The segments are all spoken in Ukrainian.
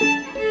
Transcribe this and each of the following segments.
Música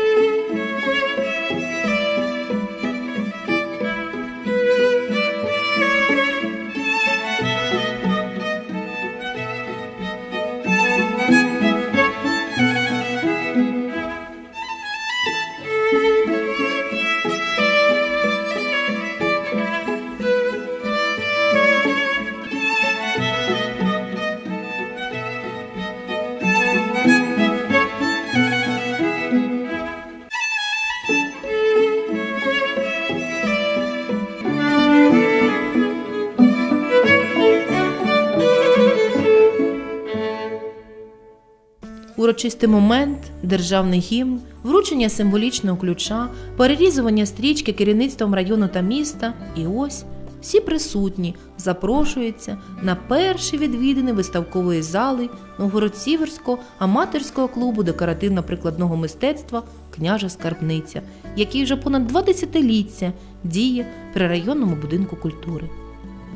Урочистий момент, державний гімн, вручення символічного ключа, перерізування стрічки керівництвом району та міста. І ось всі присутні запрошуються на перші відвідини виставкової зали Новгород-Сіверського аматорського клубу декоративно-прикладного мистецтва Княжа Скарбниця, який вже понад два десятиліття діє при районному будинку культури.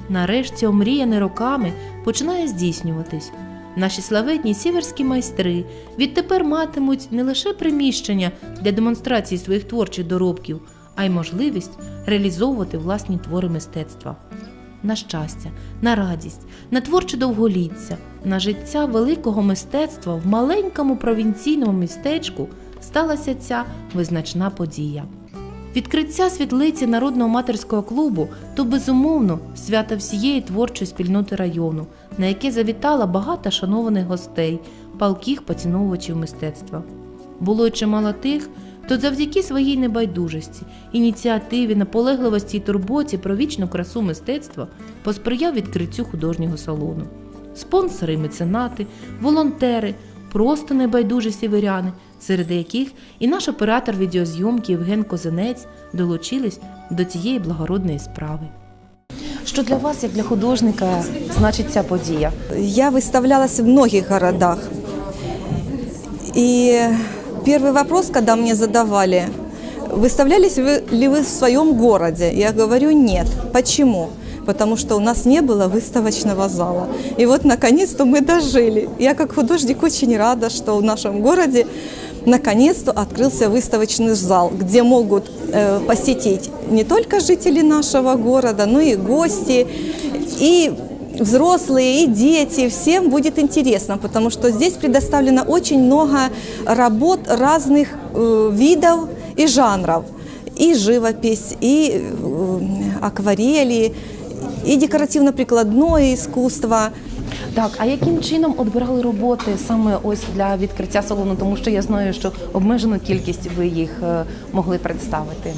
Нарешті омріяне роками починає здійснюватись. Наші славетні сіверські майстри відтепер матимуть не лише приміщення для демонстрації своїх творчих доробків, а й можливість реалізовувати власні твори мистецтва. На щастя, на радість, на творче довголіття, на життя великого мистецтва в маленькому провінційному містечку сталася ця визначна подія. Відкриття світлиці народного матерського клубу то безумовно свято всієї творчої спільноти району, на яке завітала багато шанованих гостей, палких поціновувачів мистецтва. Було й чимало тих, хто завдяки своїй небайдужості, ініціативі, наполегливості і турботі про вічну красу мистецтва посприяв відкриттю художнього салону. Спонсори меценати, волонтери, просто небайдужі сіверяни, серед яких і наш оператор відеозйомки Євген Козинець долучились до цієї благородної справи. Що для вас, як для художника, значить ця подія? Я выставлялась в многих городах. И первый вопрос, когда мне задавали, выставлялись вы, ли вы в своем городе? Я говорю, нет. Почему? Потому что у нас не было выставочного зала. И вот, наконец-то, мы дожили. Я, как художник, очень рада, что в нашем городе наконец-то открылся выставочный зал, где могут э, посетить не только жители нашего города, но и гости, и взрослые, и дети. Всем будет интересно, потому что здесь предоставлено очень много работ разных э, видов и жанров. И живопись, и э, акварели, и декоративно-прикладное искусство. Так, а яким чином отбирали роботи саме ось для відкриття салону? Тому що я знаю, що обмежену кількість ви їх е, могли представити.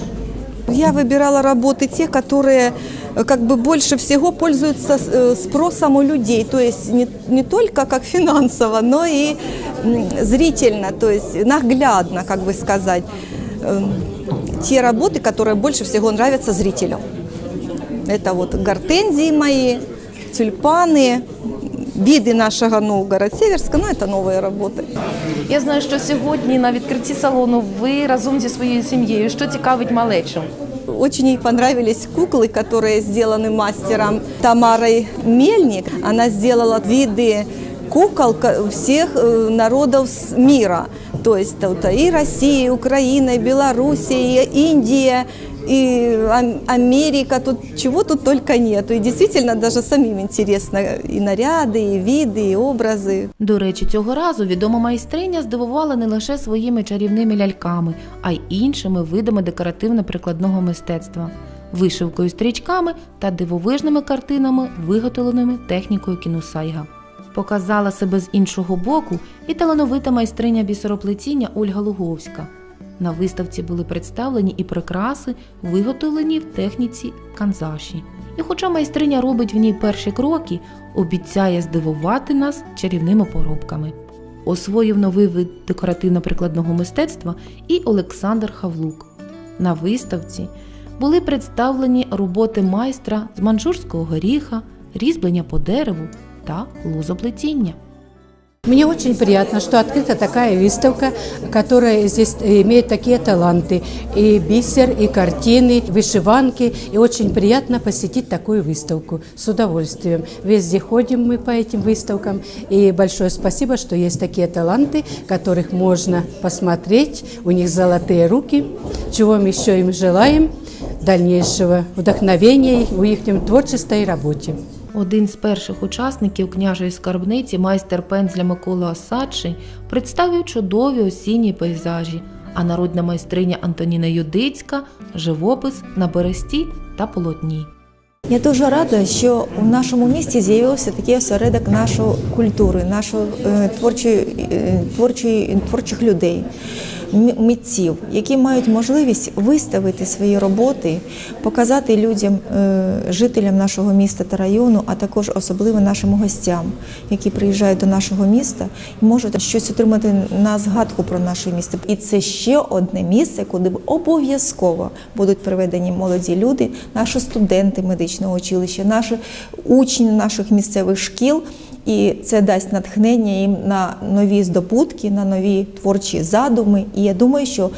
Я выбирала работы те, которые э, как бы больше всего пользуются э, спросом у людей, то есть не, не только как финансово, но и м, зрительно, то есть наглядно, как бы сказать. Эм, Те работы, которые больше всего нравятся зрителю. Это вот гортензии мои, тюльпаны, виды нашего Новгород-Северска, ну это новые работы. Я знаю, що сьогодні на відкритті салону ви разом зі своєю сім'єю. Що цікавить малечу? Очень ей понравились куклы, которые сделаны мастером Тамарой Мельник. Она сделала виды кукол ка- всех э, народов с- мира. То есть тут и Россия, и Украина, и Белоруссия, и Индия, и Ам- Америка. Тут чего тут только нету. И действительно даже самим интересно и наряды, и виды, и образы. До речі, цього разу відома майстриня здивувала не лише своїми чарівними ляльками, а й іншими видами декоративно-прикладного мистецтва, вишивкою стрічками та дивовижними картинами, виготовленими технікою кіносайга. Показала себе з іншого боку і талановита майстриня бісероплетіння Ольга Луговська. На виставці були представлені і прикраси, виготовлені в техніці канзаші. І хоча майстриня робить в ній перші кроки, обіцяє здивувати нас чарівними поробками. Освоїв новий вид декоративно-прикладного мистецтва і Олександр Хавлук. На виставці були представлені роботи майстра з манжурського горіха, різьблення по дереву та лозоплетіння. Мне очень приятно, что открыта такая выставка, которая здесь имеет такие таланты. И бисер, и картины, вышиванки. И очень приятно посетить такую выставку с удовольствием. Везде ходим мы по этим выставкам. И большое спасибо, что есть такие таланты, которых можно посмотреть. У них золотые руки. Чего мы еще им желаем? Дальнейшего вдохновения в их творческой работе. Один з перших учасників княжої скарбниці, майстер пензля Микола Осадчий, представив чудові осінні пейзажі, а народна майстриня Антоніна Юдицька живопис на бересті та полотні. Я дуже рада, що у нашому місті з'явився такий осередок нашої культури, нашої е, творчої, е, творчої, творчих людей, митців, які мають можливість виставити свої роботи, показати людям, е, жителям нашого міста та району, а також особливо нашим гостям, які приїжджають до нашого міста і можуть щось отримати на згадку про наше місто. І це ще одне місце, куди обов'язково будуть приведені молоді люди, наші студенти медичного училища, наші учні наших місцевих шкіл. І це дасть натхнення їм на нові здобутки, на нові творчі задуми. І я думаю, що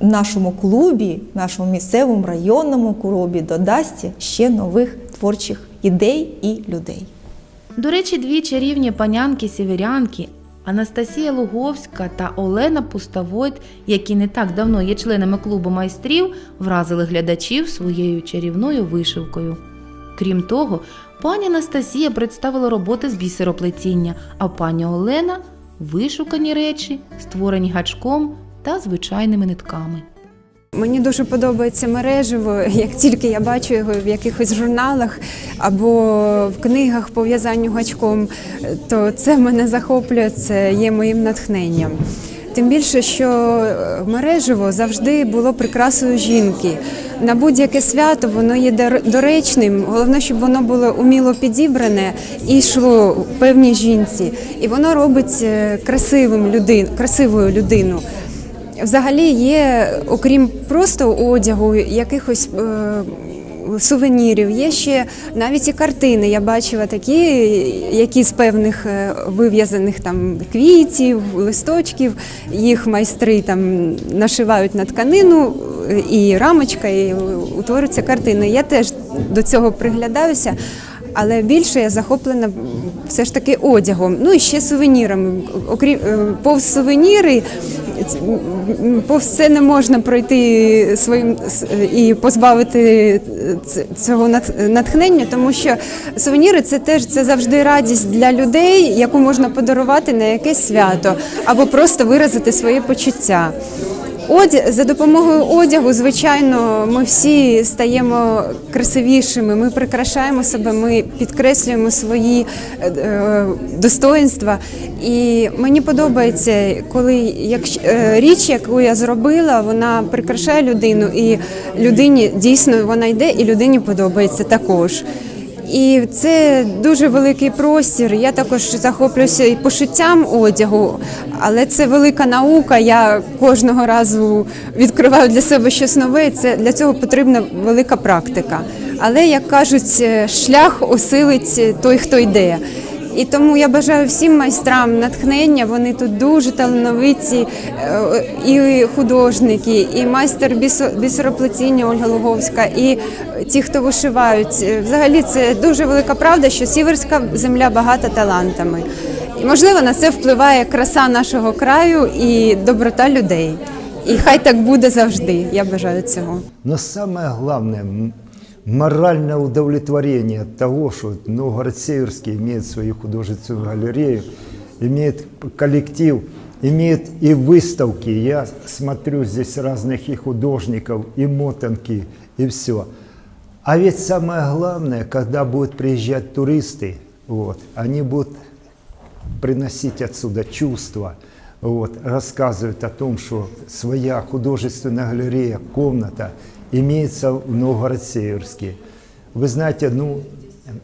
в нашому клубі, нашому місцевому районному клубі додасться ще нових творчих ідей і людей. До речі, дві чарівні панянки-сіверянки Анастасія Луговська та Олена Пустовойт, які не так давно є членами клубу майстрів, вразили глядачів своєю чарівною вишивкою. Крім того, пані Анастасія представила роботи з бісероплетіння, а пані Олена вишукані речі, створені гачком та звичайними нитками. Мені дуже подобається мережево, як тільки я бачу його в якихось журналах або в книгах по в'язанню гачком, то це мене захоплює, це є моїм натхненням. Тим більше, що мережево завжди було прикрасою жінки. На будь-яке свято воно є доречним. Головне, щоб воно було уміло підібране і йшло певній жінці. І воно робить е, красивим людин, красивою людину. Взагалі є, окрім просто одягу, якихось е, сувенірів, є ще навіть і картини. Я бачила такі, які з певних е, вив'язаних там квітів, листочків, їх майстри там нашивають на тканину і рамочка, і утворюються картини. Я теж до цього приглядаюся. Але більше я захоплена все ж таки одягом. Ну і ще сувенірами. Окрім е, повз сувеніри, повз це не можна пройти своїм і позбавити цього нат- натхнення, тому що сувеніри це теж це завжди радість для людей, яку можна подарувати на якесь свято або просто виразити свої почуття. Одяг за допомогою одягу, звичайно, ми всі стаємо красивішими. Ми прикрашаємо себе, ми підкреслюємо свої е, е, достоинства. І мені подобається, коли як річ, яку я зробила, вона прикрашає людину, і людині дійсно вона йде, і людині подобається також. І це дуже великий простір. Я також захоплююся і пошиттям одягу, але це велика наука. Я кожного разу відкриваю для себе щось нове. Це для цього потрібна велика практика. Але як кажуть, е, шлях осилить той, хто йде. І тому я бажаю всім майстрам натхнення. Вони тут дуже талановиті, е, і художники, і майстер бісероплетіння Ольга Луговська, і ті, хто вишивають. Е, Взагалі, це дуже велика правда, що сіверська земля багата талантами. І можливо на це впливає краса нашого краю і доброта людей. І хай так буде завжди. Я бажаю цього. Но самое главное, м- моральное удовлетворение от того, что Новгород-Северский имеет свою художественную галерею, имеет коллектив, имеет и выставки. Я смотрю здесь разных и художников, и мотанки, и все. А ведь самое главное, когда будут приезжать туристы, вот, они будут приносить отсюда чувства, вот, рассказывают о том, что своя художественная галерея, комната имеется в Новгород-Северске. Вы знаете, ну,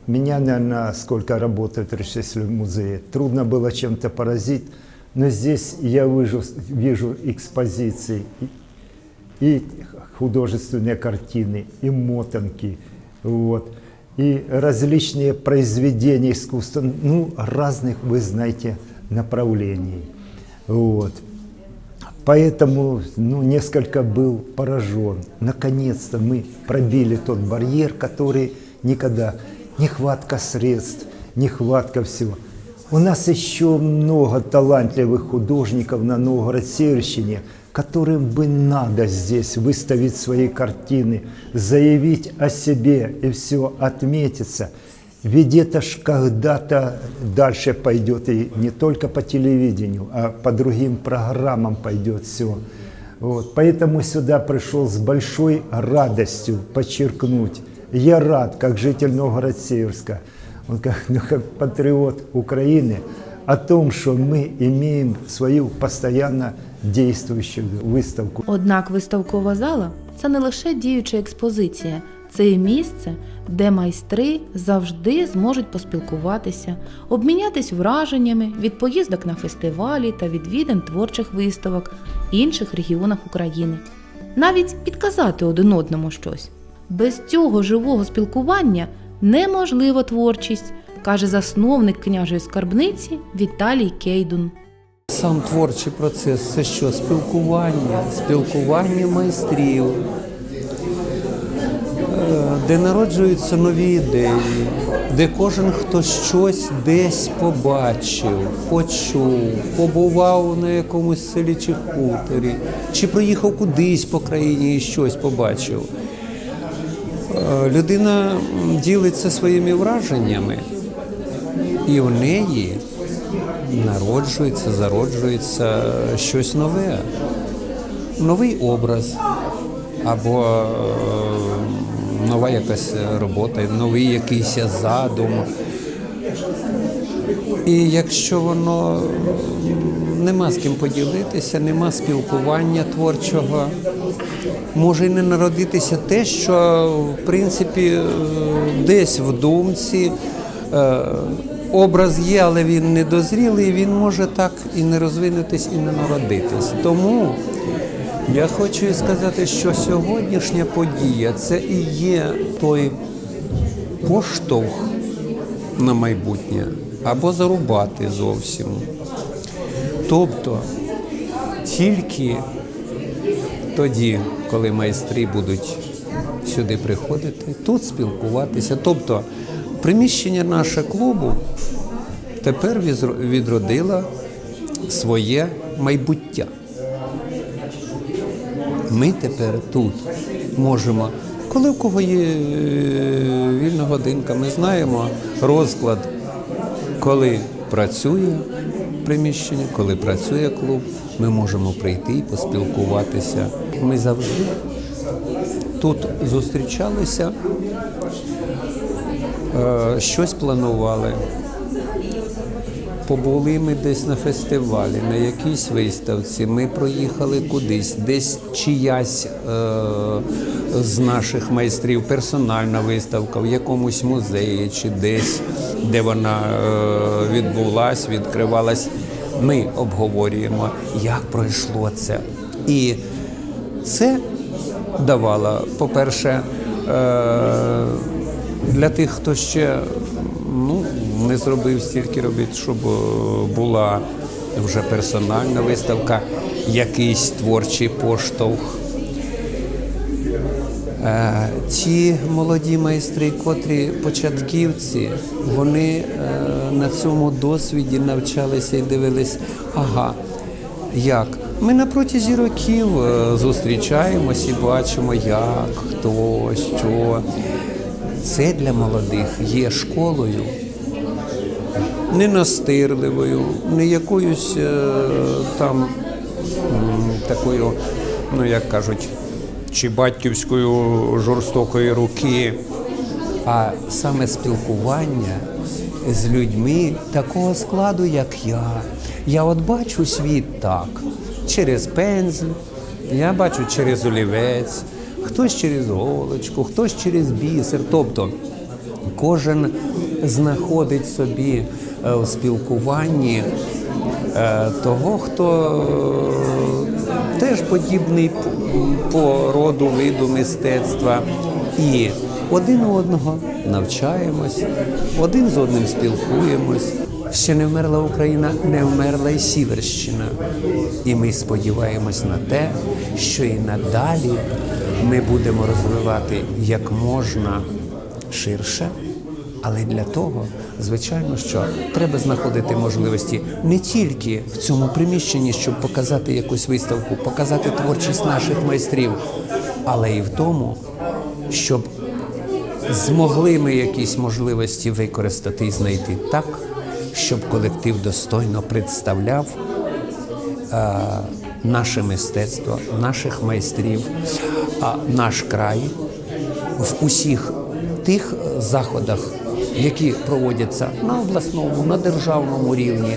меня, наверное, сколько работает Речевском музее, трудно было чем-то поразить, но здесь я вижу, вижу экспозиции и- художественные картины, и мотанки, вот, и различные произведения искусства, ну, разных, вы знаете, направлении. Вот. Поэтому ну, несколько был поражен. Наконец-то мы пробили тот барьер, который никогда... Нехватка средств, нехватка всего. У нас еще много талантливых художников на Новгород-Северщине, которым бы надо здесь выставить свои картины, заявить о себе и все, отметиться. Ведь это ж когда-то дальше пойдет и не только по телевидению, а по другим программам пойдет все. Вот. Поэтому сюда пришел с большой радостью подчеркнуть. Я рад, как житель Новгород-Северска, вот как, ну, как патриот Украины, о том, что мы имеем свою постоянно действующую выставку. Однак виставкова зала це не лише діюча експозиція, це місце, де майстри завжди зможуть поспілкуватися, обмінятись враженнями від поїздок на фестивалі та відвідин творчих виставок в інших регіонах України. Навіть підказати один одному щось. Без цього живого спілкування неможлива творчість, каже засновник княжої скарбниці Віталій Кейдун. Сам творчий процес це що? Спілкування, спілкування майстрів, де народжуються нові ідеї, де кожен хто щось десь побачив, почув, побував на якомусь селі чи хуторі, чи проїхав кудись по країні і щось побачив. Е, Людина ділиться своїми враженнями, і в неї народжується, зароджується щось нове, новий образ або е, нова якась робота, новий якийсь задум. І якщо воно нема з ким поділитися, нема спілкування творчого, може й не народитися те, що в принципі е, десь в думці. е, Образ є, але він не дозрілий, він може так і не розвинутись, і не народитись. Тому я хочу сказати, що сьогоднішня подія це і є той поштовх на майбутнє або зарубати зовсім. Тобто тільки тоді, коли майстри будуть сюди приходити, тут спілкуватися. Тобто приміщення наше клубу тепер відродило своє майбуття. Ми тепер тут можемо, коли в кого є е, вільна годинка, ми знаємо розклад, коли працює приміщення, коли працює клуб, ми можемо прийти і поспілкуватися. Ми завжди тут зустрічалися, е, щось планували. Побули ми десь на фестивалі, на якійсь виставці. Ми проїхали кудись, десь чиясь е, з наших майстрів персональна виставка в якомусь музеї чи десь, де вона е, відбулась, відкривалась. Ми обговорюємо, як пройшло це. І це давало, по-перше, е, для тих, хто ще ну, не зробив стільки робіт, щоб е, була вже персональна виставка, якийсь творчий поштовх. Е, Ті молоді майстри, котрі початківці, вони е, на цьому досвіді навчалися і дивились, ага, як? Ми на протязі років е, зустрічаємось і бачимо, як, хто, що. Це для молодих є школою, не настирливою, не якоюсь е, там такою, ну як кажуть, чи батьківською жорстокої руки, а саме спілкування з людьми такого складу, як я. Я от бачу світ так, через пензль, я бачу через олівець, хтось через голочку, хтось через бісер. Тобто кожен знаходить собі е, в спілкуванні е, того, хто е, теж подібний по роду виду мистецтва. І один у одного навчаємось, один з одним спілкуємось. Ще не вмерла Україна, не вмерла і Сіверщина. І ми сподіваємось на те, що і надалі ми будемо розвивати як можна ширше. Але для того, звичайно, що треба знаходити можливості не тільки в цьому приміщенні, щоб показати якусь виставку, показати творчість наших майстрів, але і в тому, щоб змогли ми якісь можливості використати і знайти так, щоб колектив достойно представляв е, наше мистецтво, наших майстрів, а наш край в усіх тих заходах, які проводяться на обласному, на державному рівні.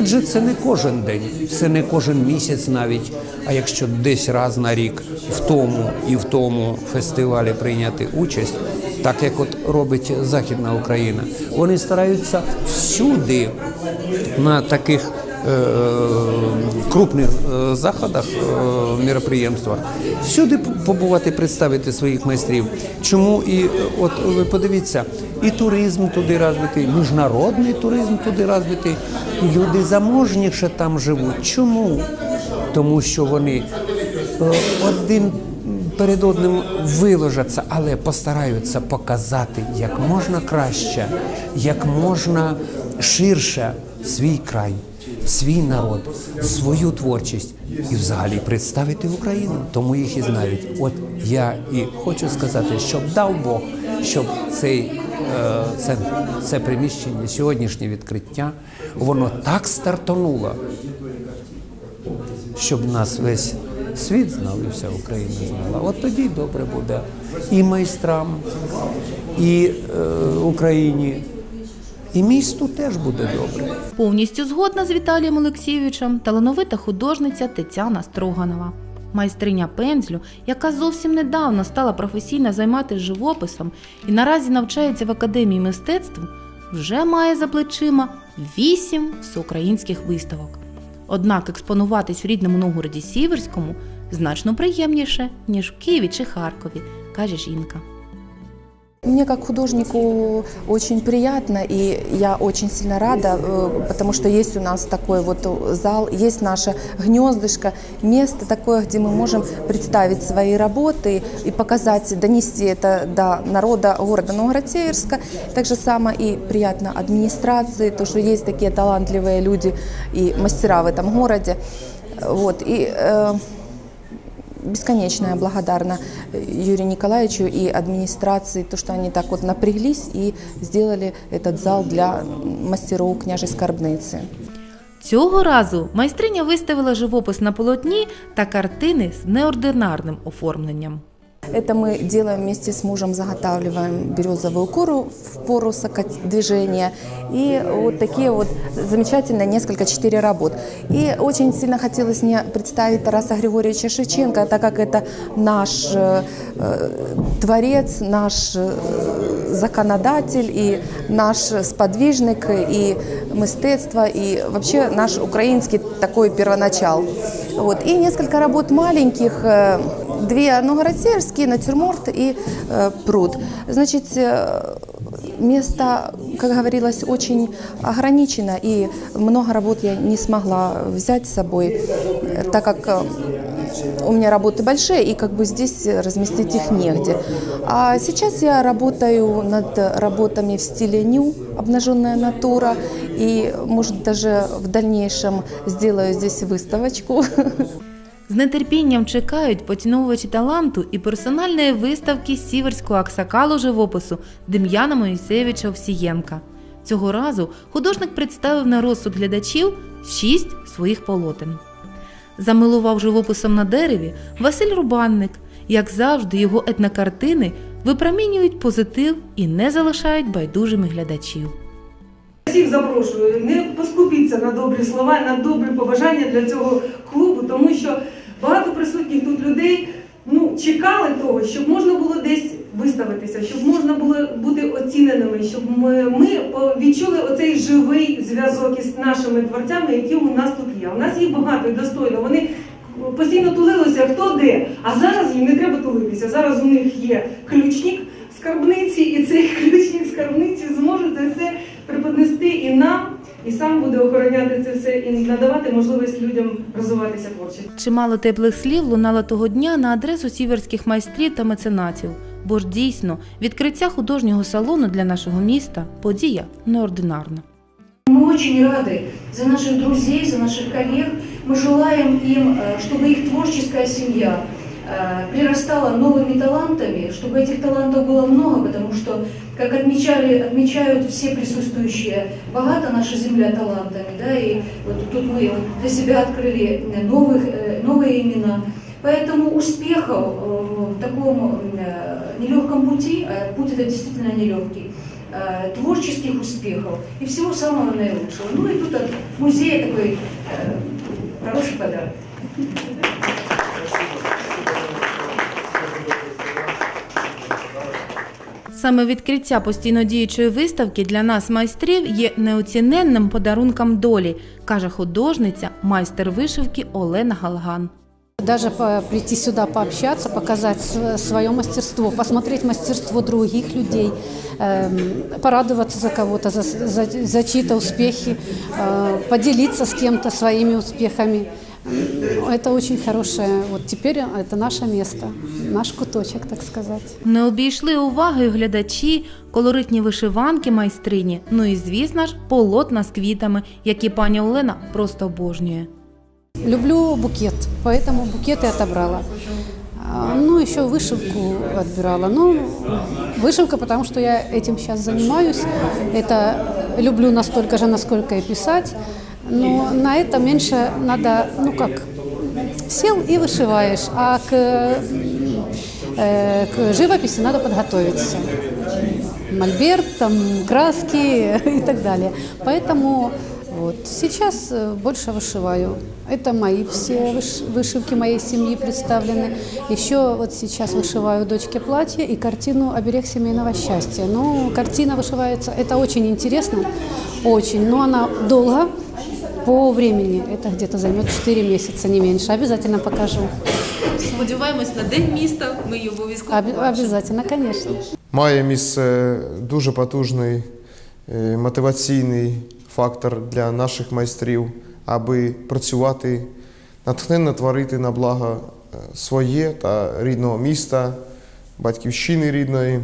Адже це не кожен день, це не кожен місяць навіть. А якщо десь раз на рік в тому і в тому фестивалі прийняти участь, так як от робить Західна Україна, вони стараються всюди на таких крупних е, заходах, е, міроприємствах, всюди побувати, представити своїх майстрів. Чому і е, от ви подивіться, і туризм туди розвитий, міжнародний туризм туди розвитий, люди заможніше там живуть. Чому? Тому що вони е, один перед одним виложаться, але постараються показати як можна краще, як можна ширше свій край, свій народ, свою творчість і взагалі представити Україну. Тому їх і знають. От я і хочу сказати, щоб дав Бог, щоб цей е, це, це приміщення, сьогоднішнє відкриття, воно так стартануло, щоб нас весь світ знав і вся Україна знала. От тоді добре буде і майстрам, і е, Україні, і місту теж буде добре. Повністю згодна з Віталієм Олексійовичем талановита художниця Тетяна Строганова. Майстриня пензлю, яка зовсім недавно стала професійно займатися живописом і наразі навчається в академії мистецтв, вже має за плечима вісім всеукраїнських виставок. Однак експонуватись в рідному Новгороді Сіверському значно приємніше, ніж в Києві чи Харкові, каже жінка. Мне как художнику очень приятно, и я очень сильно рада, э, потому что есть у нас такой вот зал, есть наше гнездышко, место такое, где мы можем представить свои работы и показать, донести это до народа города Новгород-Северска. Так же само и приятно администрации, то, что есть такие талантливые люди и мастера в этом городе. Вот, и э, бесконечно благодарна Юрию Николаевичу и администрации, то, что они так вот напряглись и сделали этот зал для мастеров княжей скарбницы. Цього разу майстриня виставила живопис на полотні та картини з неординарним оформленням. Это мы делаем вместе с мужем, заготавливаем березовую кору в пору движения. И вот такие вот замечательные несколько, четыре работ. И очень сильно хотелось мне представить Тараса Григорьевича Шевченко, так как это наш э, э, творец, наш э, законодатель и наш сподвижник и мистецтво, и вообще наш украинский такой первоначал. Вот. И несколько работ маленьких, э, две новгородсеверские, натюрморт и э, пруд. Значит, э, место, как говорилось, очень ограничено, и много работ я не смогла взять с собой, э, так как э, у меня работы большие, и как бы здесь разместить их негде. А сейчас я работаю над работами в стиле ню, обнаженная натура, и, может, даже в дальнейшем сделаю здесь выставочку. З нетерпінням чекають поціновувачі таланту і персональної виставки сіверського аксакалу живопису Дем'яна Моїсевича Овсієнка. Цього разу художник представив на розсуд глядачів шість своїх полотен. Замилував живописом на дереві Василь Рубанник. Як завжди, його етнокартини випромінюють позитив і не залишають байдужими глядачів. Всіх запрошую, не поскупіться на добрі слова, на добрі побажання для цього клубу, тому що багато присутніх тут людей ну, чекали того, щоб можна було десь виставитися, щоб можна було бути оціненими, щоб ми, ми відчули оцей живий зв'язок із нашими творцями, які у нас тут є. У нас їх багато і достойно. Вони постійно тулилися хто де, а зараз їм не треба тулитися. Зараз у них є ключник скарбниці, і цей ключник скарбниці зможе це все преподнести і нам і сам буде охороняти це все і надавати можливість людям розвиватися творчо. Чимало теплих слів лунало того дня на адресу сіверських майстрів та меценатів. Бо ж дійсно відкриття художнього салону для нашого міста подія неординарна. Мы очень рады за наших друзей, за наших коллег. Мы желаем им, э, чтобы их творческая семья э, Прирастала новыми талантами, чтобы этих талантов было много, потому что, как отмечали, отмечают все присутствующие, богата наша земля талантами, да, и вот тут мы для себя открыли новых, э, новые имена. Поэтому успехов э, в таком э, нелегком пути, а путь это действительно нелегкий, э, творческих успехов и всего самого наилучшего. Ну и тут от музея такой э, хороший подарок. Саме відкриття постійно діючої виставки для нас майстрів є неоціненним подарунком долі, каже художниця, майстер вишивки Олена Галган. Даже прийти сюда пообщаться, показать свое мастерство, посмотреть мастерство других людей, эм, порадоваться за кого-то, за, за, за чьи-то успехи, э, поделиться с кем-то своими успехами. М, Это очень хорошее. Вот теперь это наше место, наш куточек, так сказать. Не обійшли увагою глядачі, колоритні вишиванки майстрині, ну і звісно ж, полотна з квітами, які пані Олена просто обожнює. Люблю букет, поэтому букет и отобрала. А, Ну, еще вышивку отбирала. Ну, вышивка, потому что я этим сейчас занимаюсь. Это люблю настолько же, насколько и писать. Но на это меньше надо, ну как, сел и вышиваешь, а к, э, к живописи надо подготовиться. Мольберт, там, краски и так далее. Поэтому вот сейчас э, больше вышиваю. Это мои все выш- вышивки моей семьи представлены. Еще вот сейчас вышиваю дочке платье и картину «Оберег семейного счастья». Ну, картина вышивается, это очень интересно, очень, но она долго по времени. Это где-то займет 4 месяца, не меньше. Обязательно покажу. Сподіваємось на день міста. Ми її обов'язково Обе- обязательно, конечно. Має місце дуже потужний е, мотиваційний фактор для наших майстрів, аби працювати, натхненно творити на благо е, своє та рідного міста, батьківщини рідної.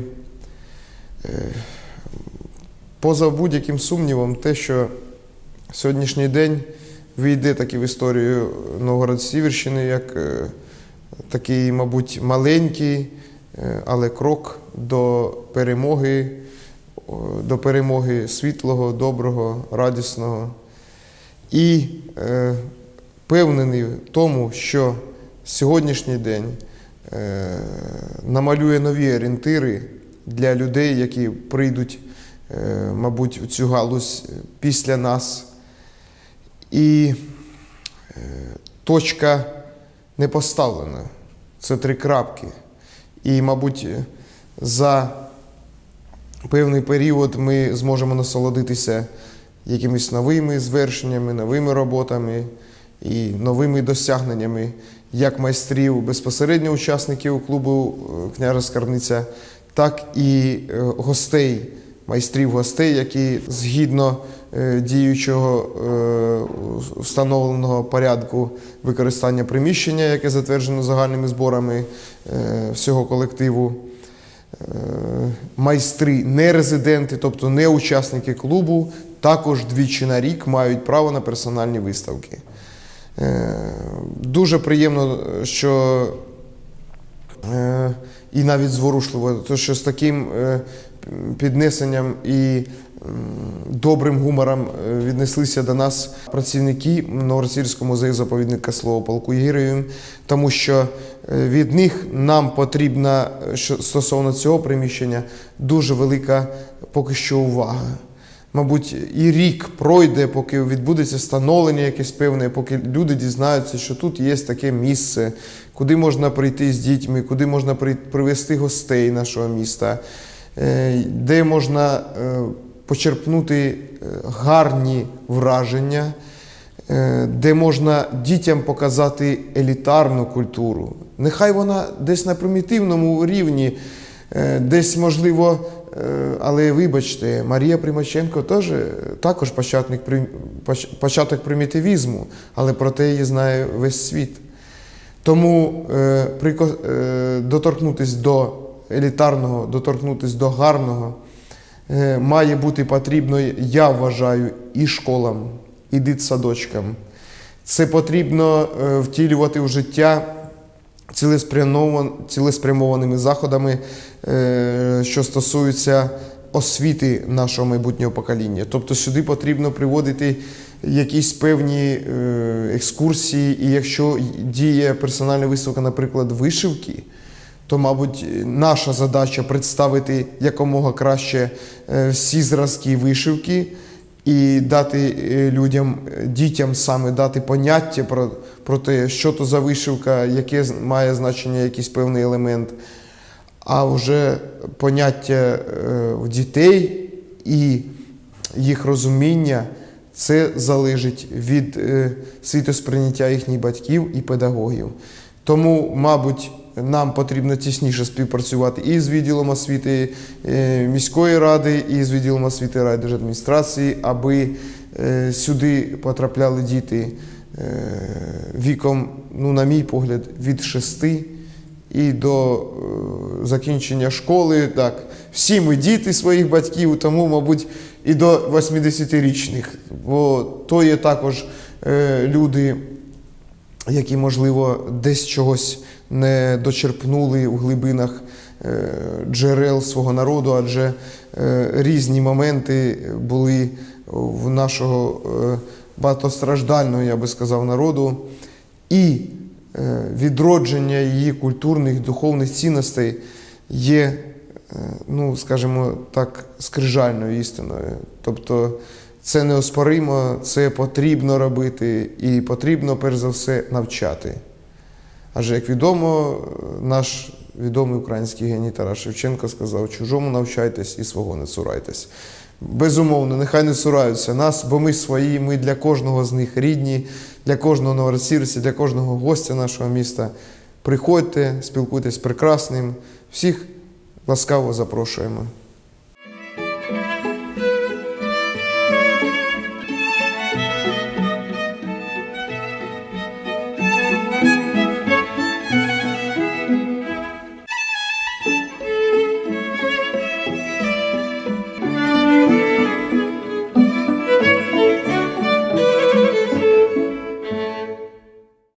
Е, Поза будь-яким сумнівом, те, що сьогоднішній день війде таки в історію Новгород-Сіверщини як е, такий, мабуть, маленький, е, але крок до перемоги, до перемоги світлого, доброго, радісного. І е, впевнений в тому, що сьогоднішній день е, намалює нові орієнтири для людей, які прийдуть, е, мабуть, у цю галузь після нас. І е, точка не поставлена. Це три крапки. І, мабуть, за певний період ми зможемо насолодитися якимись новими звершеннями, новими роботами і новими досягненнями як майстрів, безпосередньо учасників клубу е, княжа Скарбниця, так і е, гостей, майстрів гостей, які згідно е, діючого е, встановленого порядку використання приміщення, яке затверджено загальними зборами е, всього колективу. Майстри, не резиденти, тобто не учасники клубу, також двічі на рік мають право на персональні виставки. Дуже приємно, що і навіть зворушливо, то що з таким піднесенням і добрим гумором е, віднеслися до нас працівники Новоросійського музею заповідника слова полку Гірею, тому що е, від них нам потрібна е, стосовно цього приміщення дуже велика поки що увага. Мабуть, і рік пройде, поки відбудеться становлення якесь певне, поки люди дізнаються, що тут є таке місце, куди можна прийти з дітьми, куди можна при- привезти гостей нашого міста, де можна е, почерпнути е, гарні враження, е, де можна дітям показати елітарну культуру. Нехай вона десь на примітивному рівні, е, десь, можливо, е, але вибачте, Марія Примаченко теж, також початник, початок примітивізму, але про те її знає весь світ. Тому е, е, доторкнутися до елітарного, доторкнутися до гарного е, має бути потрібно, я вважаю, і школам, і дитсадочкам. Це потрібно е, втілювати в життя цілеспрямованими заходами, е, що стосуються освіти нашого майбутнього покоління. Тобто сюди потрібно приводити якісь певні екскурсії, і якщо діє персональна виставка, наприклад, вишивки, то, мабуть, наша задача представити якомога краще е, всі зразки вишивки і дати е, людям, е, дітям саме дати поняття про, про те, що то за вишивка, яке має значення якийсь певний елемент. А вже поняття дітей і їх розуміння це залежить від світосприйняття їхніх батьків і педагогів. Тому, мабуть, нам потрібно тісніше співпрацювати і з відділом освіти е, міської ради, і з відділом освіти райдержадміністрації, аби е, сюди потрапляли діти е, віком, ну, на мій погляд, від 6 і до закінчення школи. Так, всі ми діти своїх батьків, тому, мабуть, і до 80-річних. Бо то є також люди, які, можливо, десь чогось не дочерпнули у глибинах е, джерел свого народу, адже е, різні моменти були в нашого е, багатостраждального, я би сказав, народу. І відродження її культурних, духовних цінностей є, ну, скажімо так, скрижальною істиною. Тобто це неоспоримо, це потрібно робити і потрібно, перш за все, навчати. Адже, як відомо, наш відомий український геній Тарас Шевченко сказав: чужому навчайтесь і свого не цурайтесь. Безумовно, нехай не цураються нас, бо ми свої, ми для кожного з них рідні, для кожного новоросірця, для кожного гостя нашого міста. Приходьте, спілкуйтесь з прекрасним. Всіх ласкаво запрошуємо.